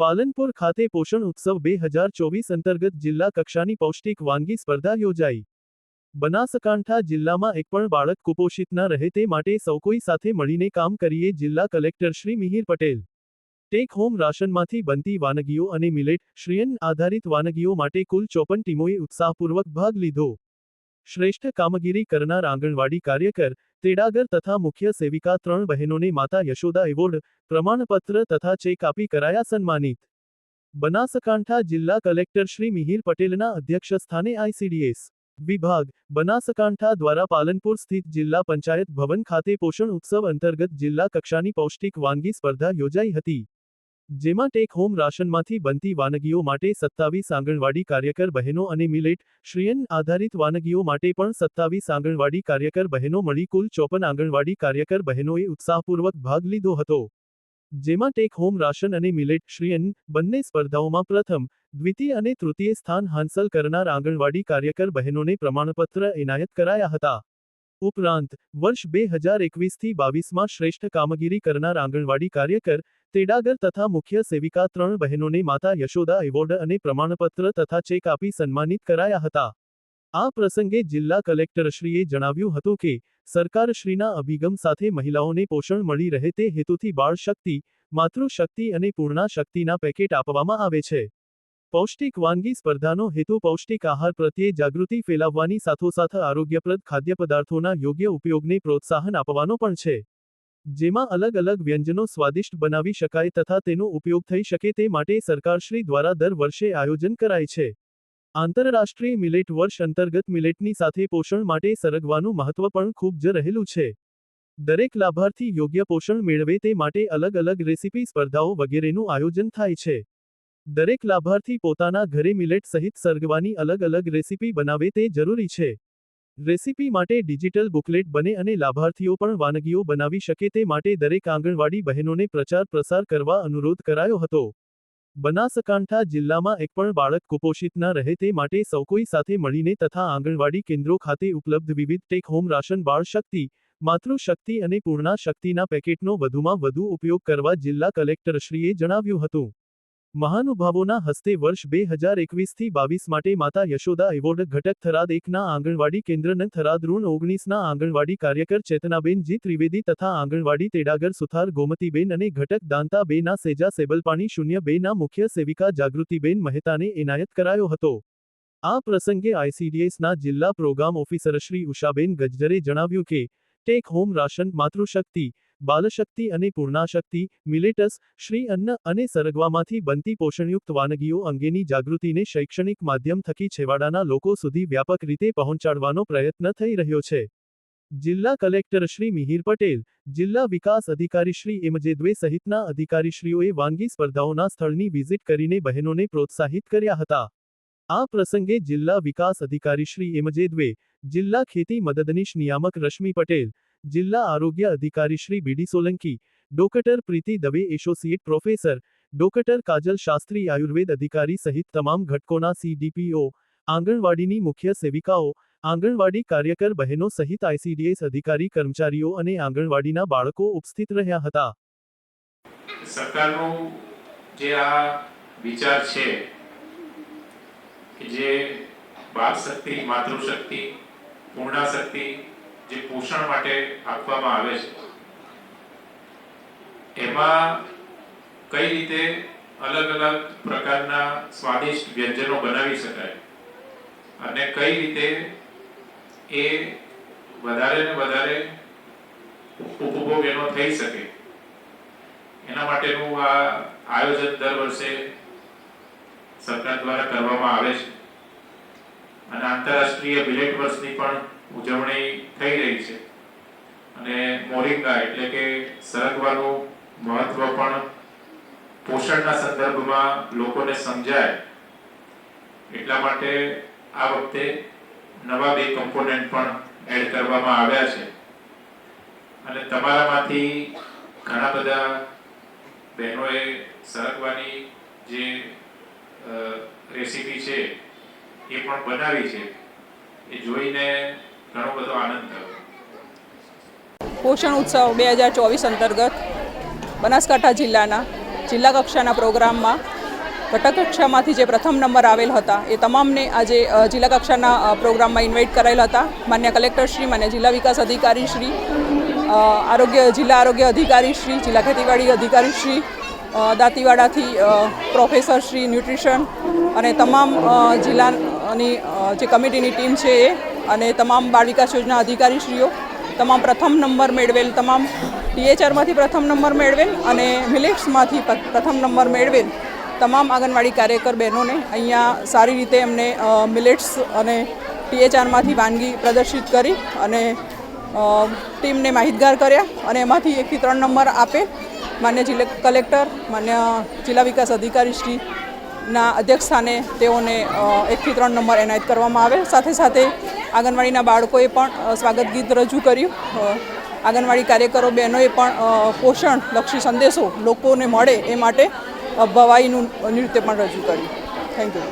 પાલનપુર ખાતે પોષણ ઉત્સવ બે હજાર ચોવીસ અંતર્ગત જિલ્લા કક્ષાની પૌષ્ટિક વાનગી સ્પર્ધા યોજાઈ. બનાસકાંઠા જિલ્લામાં એક પણ બાળક કુપોષિત ન રહે તે માટે સૌ કોઈ સાથે મળીને કામ કરીએ જિલ્લા collector Shri Mihir Patel. Take home રાશનમાંથી બનતી વાનગીઓ અને મિલેટ શ્રીયન આધારિત વાનગીઓ માટે કુલ ચોપન ટીમોએ ઉત્સાહપૂર્વક ભાગ લીધો. શ્રેષ્ઠ કામગીરી કરનાર આંગણવાડી કાર્યકર, તેડાગર તથા મુખ્ય સેવિકા ત્રણ બહેનોને માતા યશોદા એવોર્ડ, પ્રમાણપત્ર તથા ચેક આપી કરાયા સન્માનિત. બનાસકાંઠા જિલ્લા કલેક્ટર શ્રી મિહિર પટેલના અધ્યક્ષસ્થાને આઈસીડીએસ વિભાગ, બનાસકાંઠા દ્વારા પાલનપુર સ્થિત જિલ્લા પંચાયત ભવન ખાતે પોષણ ઉત્સવ અંતર્ગત જિલ્લા કક્ષાની પૌષ્ટિક વાનગી સ્પર્ધા યોજાઈ હતી. જેમાં ટેક હોમ રાશનમાંથી બનતી વાનગીઓ માટે સત્તાવીસ આંગણવાડી કાર્યકર બહેનો અને મિલેટ શ્રીયન આધારિત વાનગીઓ માટે પણ સત્તાવીસ આંગણવાડી કાર્યકર બહેનો મળી કુલ ચોપન આંગણવાડી કાર્યકર બહેનોએ ઉત્સાહપૂર્વક ભાગ લીધો હતો. જેમાં ટેક હોમ રાશન અને મિલેટ શ્રીયન બંને સ્પર્ધાઓમાં પ્રથમ, દ્વિતીય અને તૃતીય સ્થાન હાંસલ કરનાર આંગણવાડી કાર્યકર બહેનોને પ્રમાણપત્ર એનાયત કરાયા હતા. ઉપરાંત, વર્ષ બે હજાર એકવીસથી બાવીસમાં શ્રેષ્ઠ કામગીરી કરનાર આંગણવાડી કાર્યકર, તેડાગર તથા મુખ્ય સેવિકા ત્રણ બહેનોને માતા યશોદા એવોર્ડ અને પ્રમાણપત્ર તથા ચેક આપી સન્માનિત કરાયા હતા. આ પ્રસંગે જિલ્લા કલેક્ટરશ્રીએ જણાવ્યું હતું કે, સરકારશ્રીના અભિગમ સાથે મહિલાઓને પોષણ મળી રહે તે હેતુથી બાળ શક્તિ માતૃશક્તિ અને પૂર્ણા શક્તિના પેકેટ આપવામાં આવે છે. પૌષ્ટિક વાનગી સ્પર્ધાનો હેતુ પૌષ્ટિક આહાર પ્રત્યે જાગૃતિ ફેલાવવાની, સાથોસાથ આરોગ્યપ્રદ ખાદ્ય પદાર્થોના યોગ્ય ઉપયોગને પ્રોત્સાહન આપવાનો પણ છે. જેમાં અલગ અલગ વ્યંજનો સ્વાદિષ્ટ બનાવી શકાય તથા તેનો ઉપયોગ થઈ શકે તે માટે સરકારશ્રી દ્વારા દર વર્ષે આયોજન કરાય છે. આંતરરાષ્ટ્રીય મિલેટ વર્ષ અંતર્ગત મિલેટની સાથે પોષણ માટે સરગવાનું મહત્વ પણ ખૂબ જ રહેલું છે. દરેક લાભાર્થી યોગ્ય પોષણ મેળવે તે માટે અલગ અલગ રેસીપી સ્પર્ધાઓ વગેરેનું આયોજન થાય છે. દરેક લાભાર્થી પોતાના ઘરે મિલેટ સહિત સરગવાની અલગ અલગ રેસીપી બનાવે તે જરૂરી છે. રેસીપી માટે ડિજિટલ બુકલેટ બને અને લાભાર્થીઓ પણ વાનગીઓ બનાવી શકે તે માટે દરેક આંગણવાડી બહેનોને પ્રચાર પ્રસાર કરવા અનુરોધ કરાયો હતો. બનાસકાંઠા જિલ્લામાં એક પણ બાળક કુપોષિત ન રહે તે માટે સૌ કોઈ સાથે મળીને તથા આંગણવાડી કેન્દ્રો ખાતે ઉપલબ્ધ વિવિધ ટેક હોમ રાશન બાળ શક્તિ માતૃશક્તિ અને પૂર્ણા શક્તિના પેકેટનો વધુમાં વધુ ઉપયોગ કરવા જિલ્લા કલેક્ટરશ્રીએ જણાવ્યું હતું. મહાનુભાવોના હસ્તે વર્ષ બે હજાર એકવીસથી બાવીસ માટે માતા યશોદા એવોર્ડ ઘટક થરાદ એકના આંગણવાડી કેન્દ્રના થરાદ ઋણ ઓગણીસના આંગણવાડી કાર્યકર ચેતનાબેન જી ત્રિવેદી તથા આંગણવાડી તેડાગર સુથાર ગોમતીબેન અને ઘટક દાંતા બેના સેજા સેબલપાણી શૂન્ય બેના મુખ્ય સેવિકા જાગૃતિબેન મહેતાને એનાયત કરાયો હતો. આ પ્રસંગે આઈસીડીએસના જિલ્લા પ્રોગ્રામ ઓફિસર શ્રી ઉષાબેન ગજ્જરે જણાવ્યું કે, ટેક હોમ રાશન, માતૃશક્તિ બાલશક્તિ અને પૂર્ણાશક્તિ, મિલેટસ, શ્રી અન્ન અને સરગવામાંથી બનતી પોષણયુક્ત વાનગીઓ અંગેની જાગૃતિને શૈક્ષણિક માધ્યમ થકી છેવાડાના લોકો સુધી વ્યાપક રીતે પહોંચાડવાનો પ્રયત્ન થઈ રહ્યો છે. જિલ્લા કલેક્ટર શ્રી મિહિર પટેલ, જિલ્લા વિકાસ અધિકારી શ્રી એમજેદ્વે સહિતના અધિકારીશ્રીઓએ વાનગી સ્પર્ધાઓના સ્થળની વિઝિટ કરીને બહેનોને પ્રોત્સાહિત કર્યા હતા. આ પ્રસંગે જિલ્લા વિકાસ અધિકારી શ્રી એમજેદ્વે જિલ્લા ખેતી મદદનીશ નિયામક રશ્મિ પટેલ જિલ્લા આરોગ્ય અધિકારી Shri B D Solanki, doctor Preeti Dave associate professor, doctor Kajal Shastri Ayurveda અધિકારી સહિત તમામ ઘટકોના સીડીપીઓ આંગણવાડીની મુખ્ય સેવિકાઓ, આંગણવાડી કાર્યકર બહેનો સહિત આઈસીડીએસ અધિકારી કર્મચારીઓ અને આંગણવાડીના બાળકો ઉપસ્થિત રહ્યા હતા. સરકારનો જે આ વિચાર છે કે જે બાળ શક્તિ માતૃશક્તિ, પૂર્ણાશક્તિ જે પોષણ માટે આપવામાં આવે છે, એમાં કઈ રીતે અલગ અલગ પ્રકારના સ્વાદિષ્ટ વ્યંજનો બનાવી શકાય અને કઈ રીતે એ વધારે ને વધારે ઉપભોગ એનો થઈ શકે, એના માટેનું આ આયોજન દર વર્ષે સરકાર દ્વારા કરવામાં આવે છે. અને આંતરરાષ્ટ્રીય મિલેટ વર્ષની પણ ઉજવણી થઈ રહી છે. અને મોરિંગા એટલે કે સરગવાનું મહત્વ પણ પોષણના સંદર્ભમાં લોકોને સમજાય. એટલા માટે આ વખતે નવા બે કમ્પોનન્ટ પણ એડ કરવામાં આવ્યા છે. અને તમારામાંથી ઘણા બધા બહેનોએ સરગવાની જે રેસીપી છે એ પણ બનાવી છે. એ જોઈને ઘણો બધો આનંદ થયો. પોષણ ઉત્સવ બે હજાર ચોવીસ અંતર્ગત બનાસકાંઠા જિલ્લાના જિલ્લા કક્ષાના પ્રોગ્રામમાં ઘટક કક્ષામાંથી જે પ્રથમ નંબર આવેલ હતા, એ તમામને આજે જિલ્લા કક્ષાના પ્રોગ્રામમાં ઇન્વાઇટ કરાયેલા હતા. માન્ય કલેક્ટરશ્રી માન્ય જિલ્લા વિકાસ અધિકારીશ્રી શ્રી આરોગ્ય, જિલ્લા આરોગ્ય અધિકારીશ્રી જિલ્લા ખેતીવાડી અધિકારીશ્રી શ્રી દાંતીવાડાથી પ્રોફેસર પ્રોફેસરશ્રી ન્યુટ્રિશન અને તમામ જિલ્લાની જે કમિટીની ટીમ છે એ અને તમામ બાળ વિકાસ યોજના અધિકારીશ્રીઓ, તમામ પ્રથમ નંબર મેળવેલ તમામ ટીએચઆરમાંથી પ્રથમ નંબર મેળવેલ અને મિલેટ્સમાંથી પ્રથમ નંબર મેળવેલ તમામ આંગણવાડી કાર્યકર બહેનોને અહીંયા સારી રીતે એમને મિલેટ્સ અને ટીએચઆરમાંથી વાનગી પ્રદર્શિત કરી અને ટીમને માહિતગાર કર્યા અને એમાંથી એકથી ત્રણ નંબર આપે માન્ય જિલ્લા કલેક્ટર, માન્ય જિલ્લા વિકાસ અધિકારી શ્રી ના અધ્યક્ષ સ્થાને તેઓને એકથી ત્રણ નંબર એનાયત કરવામાં આવે. સાથે સાથે આંગણવાડીના બાળકોએ પણ સ્વાગત ગીત રજૂ કર્યું. આંગણવાડી કાર્યકરો બહેનોએ પણ પોષણલક્ષી સંદેશો લોકોને મળે એ માટે ભવાઈનું નૃત્ય પણ રજૂ કર્યું. Thank you